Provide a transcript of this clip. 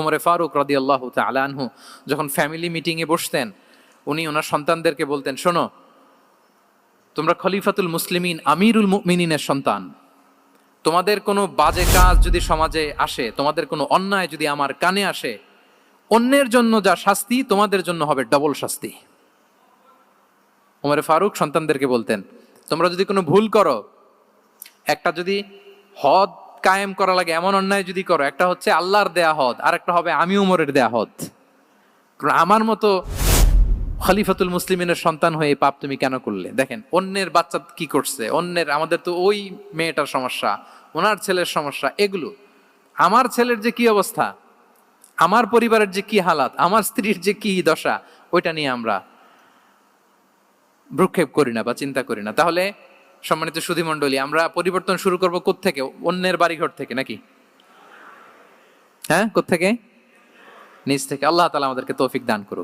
ওমরে ফারুক রদি আল্লাহ আনহু, যখন ফ্যামিলি মিটিংয়ে বসতেন, উনি ওনার সন্তানদেরকে বলতেন, শোনো, তোমরা খলিফাতুল মুসলিমিন, আমিরুল মুমিনিনের সন্তান। তোমাদের কোনো বাজে কাজ যদি সমাজে আসে, তোমাদের কোনো অন্যায় যদি আমার কানে আসে, অন্যের জন্য যা শাস্তি, তোমাদের জন্য হবে ডবল শাস্তি। ওমরে ফারুক সন্তানদেরকে বলতেন, তোমরা যদি কোনো ভুল করো, একটা যদি হদ কায়েম করা লাগে, এমন অন্যায় যদি করো, একটা হচ্ছে আল্লাহর দেয়া হদ আর একটা হবে আমি উমরের দেয়া হদ কারণ আমার মতো খলিফাতুল মুসলিমিনের সন্তান হয়ে পাপ তুমি কেন করলে? দেখেন, অন্যের বাচ্চা কি করছে? অন্যের, আমাদের তো ওই মেয়েটার সমস্যা, ওনার ছেলের সমস্যা, এগুলো। আমার ছেলের যে কি অবস্থা? আমার পরিবারের যে কি হালাত? আমার স্ত্রীর যে কি দশা? ওইটা নিয়ে আমরা ভ্রুক্ষেপ করি না বা চিন্তা করি না। তাহলে সম্মানিত সুধী মন্ডলী আমরা পরিবর্তন শুরু করব থেকে অন্যের বাড়িঘর থেকে নাকি? হ্যাঁ থেকে নিজ থেকে। আল্লাহ তালা আমাদেরকে তৌফিক দান করুক।